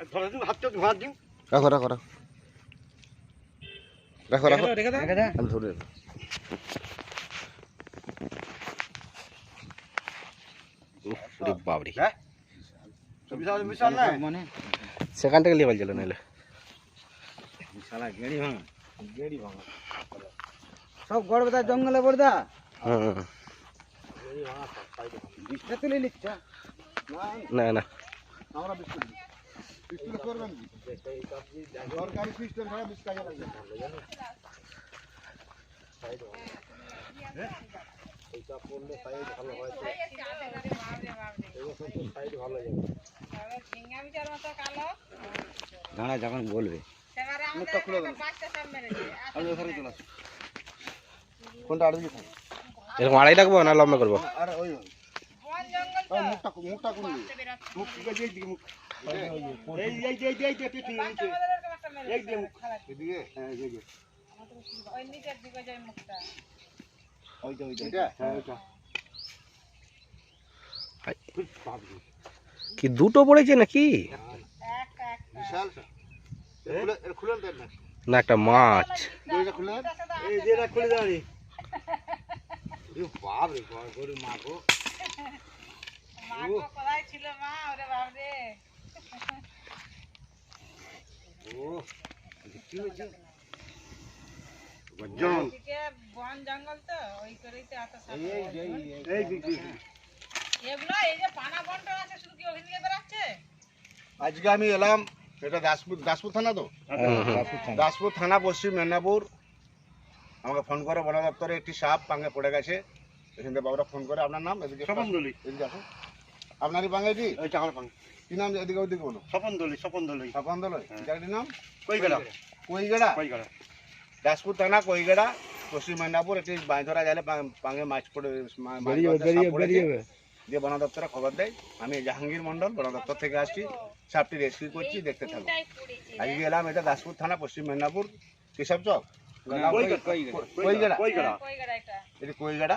রাখো রাখো রাখো। রাখো রাখো। আমি ধরে রাখো। উফ, ওরে বাবরে। বিশাল বিশাল না মানে? সেখান থেকে লেবাল ছিল নাহলে শালা গেড়ি ভাঙা। গেড়ি ভাঙা। সব গড় বেদা জঙ্গলে বড়দা হুম বিষটা তুলে নিচ্ছ না না। আমরা বিস্কুট বিস্কুট করবেন কি সরকারি সিস্টেম ছাড়া বিশ টাকা লাগবে দাঁড়া যখন বলবে মুখটা খুলে দেন আমি ওখানে চলে আসি কোনটা আড়ে দিকে এরকম আড়াই রাখব না লম্বা করব? আর ওই মুখটা মুখটা কোন মুখ দিকে দিকে মুখ কি দুটো পড়েছে নাকি? না, একটা মাছ। দইটা খুলে দেন এই যে এটা খুলে দাও রে এ বাপ রে বাপ গরু মা গো ও কি হয়েছে গজন বন জঙ্গল তো ওই করেই তো এত সাপ এই এই এই এই দিদি এগুলো এই যে পানা বন্টন আছে শুধু কি ওখান থেকে আজকে আমি এলাম এটা দাসপুর দাসপুর থানা তো? হুম, হুম। দাসপুর থানা পশ্চিম মেদিনীপুর। আমাকে ফোন করে বন দপ্তরে একটি সাপ পাঙ্গে পড়ে গেছে। এখান থেকে বাবুরা ফোন করে আপনার নাম? এদিকে এদিকে আসুন। আপনারই পাঙ্গে কি ওই চাকর পাঙ্গ কি নাম এদিকে ওদিকে বলো। স্বপন দলি স্বপন দলি সাপান দল জায়গাটির নাম? কই গেল কইগেড়া কই দাসপুর থানা কইগেড়া পশ্চিম মেদিনীপুর। একটি মাছ ধরা গেলে পা- পাঙ্গে মাছ পড়ে। দিয়ে বন দপ্তরে খবর দেয়। আমি জাহাঙ্গীর মন্ডল বন দপ্তর থেকে আসছি। সাপটি রেস্কিউ করছি দেখতে থাকব আজকে এলাম এটা দাসপুর থানা পশ্চিম মেদিনীপুর। কেশব চক কইগেড়া, কইগেড়া এটা এটি কইগেড়া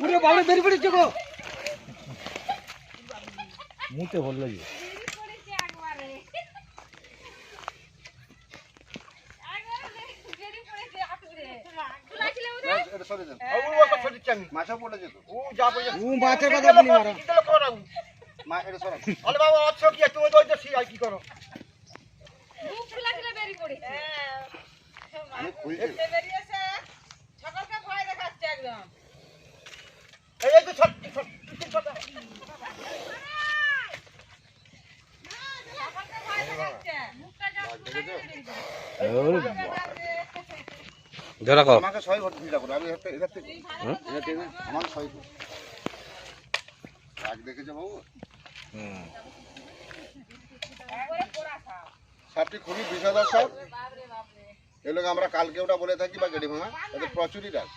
পুরো বাবরে বেরিয়ে পড়েছে গো। মুতে দিচ্ছি আমি মাছও পড়ে যেত ও যা পয়সা ও মাছের কথা বলি মারা মা এটা সরা আরে বাবা আচ্ছা কি? তুই ওই তো আর কি করো। আমি খুলছি বেরিয়েছে সকলকে ভয় দেখাচ্ছে একদম এই এই তো ছট ছট ছট সকলকে ভয় দেখাচ্ছে মুখটা যা ধরে আমাকে ছয় করো আমি আমার ছয় ঘণ্টা রাগ দেখেছ বাবু? একবারে পোড়া খাও সাপটি খুবই বিষাদর সাপ এগুলোকে আমরা কালকে ওটা বলে থাকি বা গেড়ি ভাঙা প্রচুরই ডাক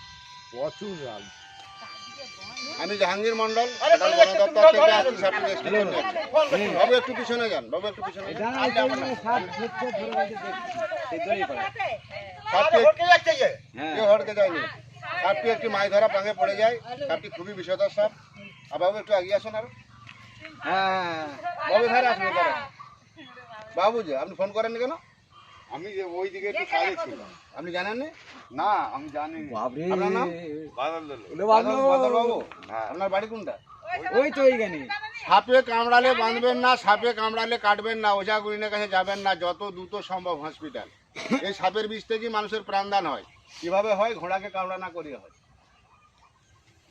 প্রচুর রাগ। আমি জাহাঙ্গীর মন্ডল বাবু একটু পিছনে যান বাবু একটু পিছনে হ্যাঁ কেউ হড়কে যায়নি। সাপটি একটি মাছ ধরা পড়ে যায়। সাপটি খুবই বিষধর সাপ। আর বাবু একটু এগিয়ে আসুন আর। হ্যাঁ। বাবু ধারে আসুন এবারে বাবু যে আপনি ফোন করেননি কেন? আমি যে ওই দিকে একটু কাজে ছিলাম। আপনি জানেন না? না আমি জানি বাবরে বাবু। বাবু আপনার বাড়ি কোনটা? ওই তো ওইখানে সাপে কামড়ালে বাঁধবেন না সাপে কামড়ালে কাটবেন না ওঝা গুরিনের কাছে যাবেন না যত দ্রুত সম্ভব হসপিটাল। এই সাপের বিষ থেকেই মানুষের প্রাণদান হয়। কীভাবে হয়? ঘোড়াকে কামড়া না করিয়ে হয়।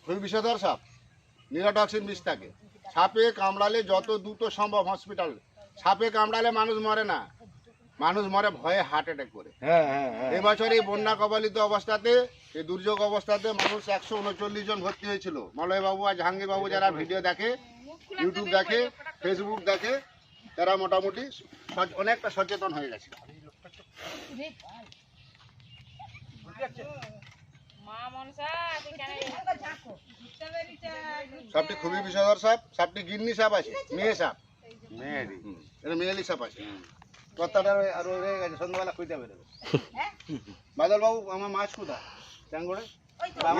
খুবই বিষধর সাপ। নিরোটক্সিন বিষ থাকে। সাপে কামড়ালে যত দ্রুত সম্ভব হসপিটাল। সাপে কামড়ালে মানুষ মরে না। মানুষ মরে ভয়ে হার্ট অ্যাটাক করে। হ্যাঁ হ্যাঁ হ্যাঁ। এবছর এই বন্যা কবলিত অবস্থাতে এই দুর্যোগ অবস্থাতে মানুষ একশো উনচল্লিশ জন ভর্তি হয়েছিল। মলয়বাবু আর জাহাঙ্গীরবাবু যারা ভিডিও দেখে ইউটিউব দেখে ফেসবুক দেখে তারা মোটামুটি অনেকটা সচেতন হয়ে গেছে সাপটি খুবই বিষধর সাপ। সাপটি গিন্নি সাপ আছে মেয়ে সাপ। মেয়েলি সাপ আছে। কথাটা আর রয়ে গেছে সন্ধ্যাবেলা খুঁজতে হবে বাদল বাবু আমার মাছ কোথায়?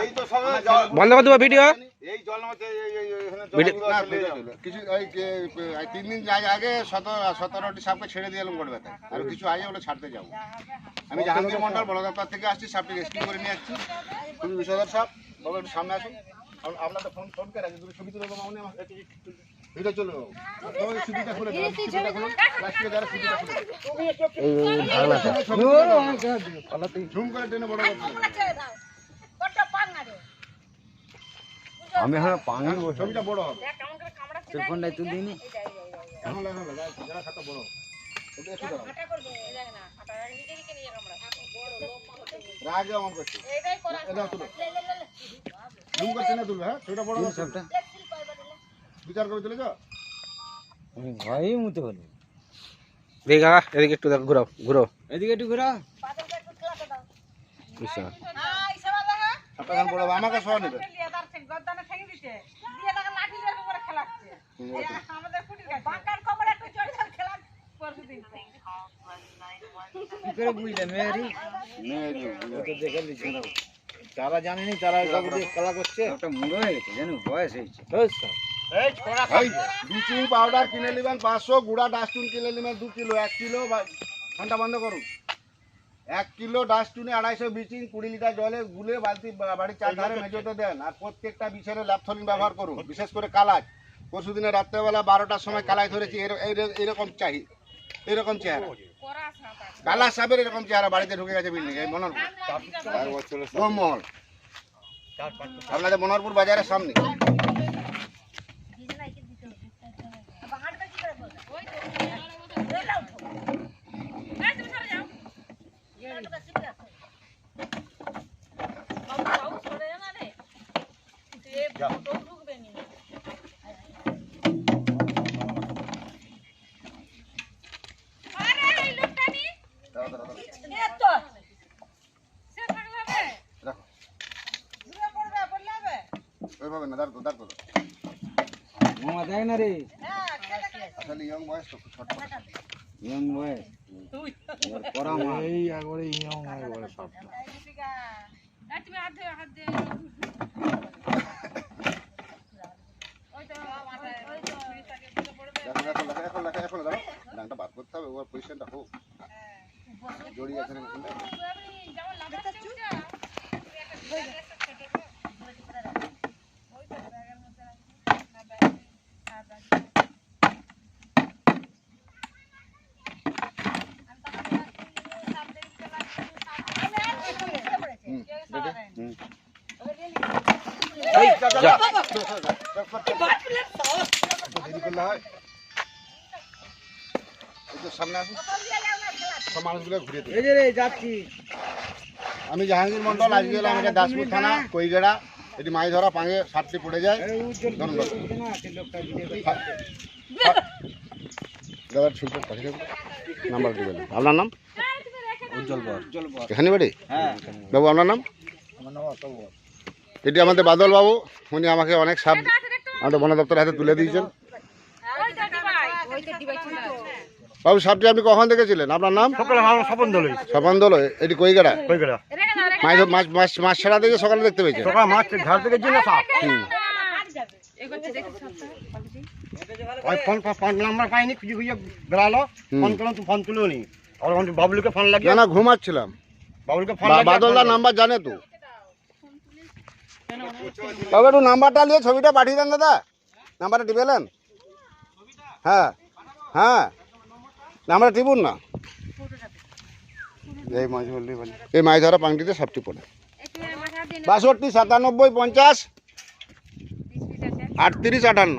এই তো বন্ধ করে দেবো ভিডিও। কিছু ওই তিন দিন আগে সতেরো সতেরোটি সাপকে ছেড়ে দিয়ে এলাম গড়বেতে আর কিছু আগে ওটা ছাড়তে যাব। আমি জাহাঙ্গীর মন্ডল বড় দপ্তর থেকে আসছি সাপটি রেস্কিউ করে নিয়ে যাচ্ছি খুবই বিষধর সাপ বাবা একটু সামনে আসুন আপ- আপনার তো ফোন ফোন করে রাখি? ছবি তুলে দেবো আমার এটা চলে। ওই সুবিধা খুলে দেবো সুবিধা খুলে। প্লাস্টিকে যারা সুবিধা খুলে। তুলে দেবো। ঝুম করে টেনে বড় হবে। আমি এখন পানি ছবিটা বড় হবে। দেখ করে তোর ফোনটাই তুলে দিইনি? এখন লাগা লাগা যারা- যারা খাতা বড়। একটু। এই দেখ না হাঁটা নিজে নিজে নিয়ে রাগ অমন করছে এইটাই করা এটা তুলো। ঝুম করে টেনে তুলবে হ্যাঁ? ছবিটা বড় হবে। সবটা। বিচার করে তুলেছ আমি ভয়ই মুতে হলো দেখি কাকা এদিকে একটু দেখো ঘুরাও ঘুরাও। এদিকে একটু ঘোরা বুঝছ সাপটা এখন বড় হবে আমাকে সহ নেবে তারা জানেনি তারা খেলা করছে। ওটা মুড়ো হয়ে গেছে জানো? বয়স হয়েছে। ব্লিচিং পাউডার কিনে নেবেন পাঁচশো গুঁড়া ডাস্টবিন কিনে নেবেন দু কিলো এক কিলো ঘণ্টা বন্ধ করুন। এক কিলো ডাস্টবিনে আড়াইশো ব্লিচিং কুড়ি লিটার জলে গুলে বালতি বাড়ির চার ধারে মেঝোতে দেন। আর প্রত্যেকটা বিছানে ল্যাপথলিন ব্যবহার করুন বিশেষ করে কালাজ পরশু দিনে রাত্রেবেলা বারোটার সময় কালাই ধরেছি এর- এর- এরকম চাহি এরকম চেহারা। কালা সাপের এরকম চেহারা বাড়িতে ঢুকে গেছে বিল্ডিং এই মনোরপুর আপনাদের মনোরপুর বাজারের সামনে এই তুমি সরে যাও বাবু বাবু সরে যা না রে এ ফটো ঢুকবে নি আরে এই লোকটা নি দাঁড়াও, দাঁড়াও, দাঁড়াও। সে থাকলে হবে রাখো ওইভাবে না দাঁড় করো, দাঁড় করো মামা দেখ না রে। আসলে ইয়ং বয়স তো ছোট ইয়ং বয়স এবার করা মা এই একবারে ইয়ং একবারে সব তুমি হাত দে হাত দে ওই তো মাথায় ওই তো তাকে বুঝে পড়বে দেখো দেখো দেখো এখন দাঁড়াও ডাংটা বাদ করতে হবে ওর পজিশনটা হোক জড়িয়ে আছে নাকি শুনতে? যেমন লাগাচ্ছে ওটা ওই একটা ছোট তো ওই তো ব্যাগের মধ্যে রাখি না ব্যাগ হ্যাঁ ব্যাগ হুম ready? হুম এই, যা, যা, যা। যা। চল, চল, যা। চল, চল, চল। এত দেরি করলে হয়? এই তো সামনে আসুন সব মানুষগুলো ঘুরিয়ে দিন এই যে রে যাচ্ছি। আমি জাহাঙ্গীর মন্ডল আজকে এলাম এটা দাসপুর থানা কৈগেড়া। এটি মাছ ধরা পাঙে সাতটি পড়ে যায়। ধন্যবাদ। ভিডিও দাদা ছুটে পাঠিয়ে নাম্বার দিবেন আপনার নাম? উজ্জ্বল বর। এখানে বাড়ি? হ্যাঁ। বাবু আপনার নাম? আমার নাম অশোক এটি আমাদের বাদল বাবু উনি আমাকে অনেক সাপ আমাদের বন দপ্তরের হাতে তুলে দিয়েছেন। বাবু সাপটি আপনি কখন দেখেছিলেন? আপনার নাম? স্বপন দল। স্বপন দল। এটি কৈগেড়া কই গেল রেখে দাও রেখে মাছ মাছ মাছ মাছ ছাড়া দেখে সকালে দেখতে পেয়েছেন? সকাল মাছ থেকে সাপ। ফোন ফোন নাম্বার পাইনি খুঁজে খুঁজে বেড়ালো। ফোন করলাম তো ফোন তুলেও নি বাবলুকে ফোন লাগিয়ে না ঘুমাচ্ছিলাম। বাবলুকে ফোন বাদলদার নাম্বার জানে তো। বাবু একটু নাম্বারটা নিয়ে ছবিটা পাঠিয়ে দেন দাদা। নাম্বারটা টিপেলেন হ্যাঁ হ্যাঁ। নাম্বারটা টিপুন না? এই মাছ বললি বলি। এই মাছ ধরা পাংটিতে সবটি পড়ে। বাষট্টি সাতানব্বই পঞ্চাশ আটত্রিশ আটান্ন।